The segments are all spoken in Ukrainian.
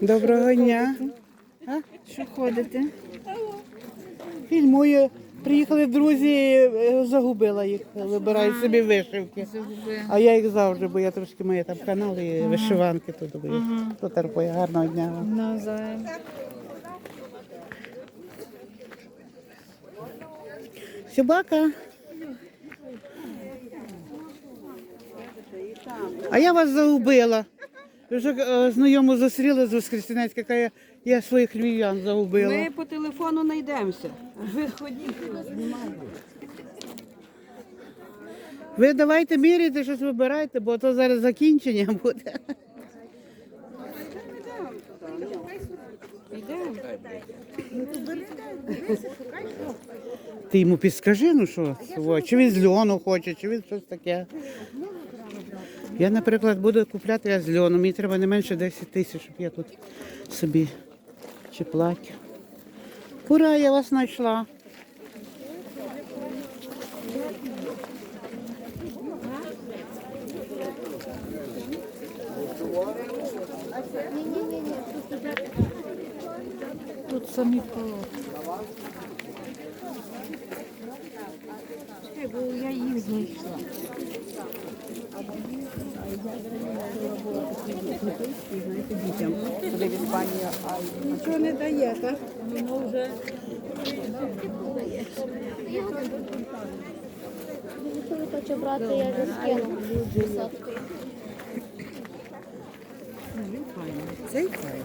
Доброго дня. Що ходите? Фільмую. Приїхали друзі, е, загубила їх. Вибираю собі вишивки. А я їх завжди, бо я трошки маю там канал і вишиванки тут. Бо Потерпує. Гарного дня вам. Навзаєм. Собака. А я вас загубила. Ви Вже е, знайому зустріли з Воскресенецька, каже, я своїх львів'ян загубила. Ми по телефону знайдемося. Ви ходіть. Ви давайте міряйте, щось вибирайте, бо то зараз закінчення буде. Ти йому підскажи, ну що, чи він з льону хоче, чи він щось таке. Я, наприклад, буду купляти з льону. Мені треба не менше 10 тисяч, щоб я тут собі чи плаття. Ура, я вас знайшла. Тут самі полотна. Бо я їх знайшла. Нічого не дає, так? Ніхто не хоче брати, я вже скину. Цей файл.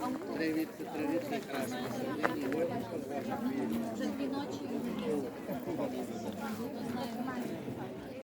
а привіт, дві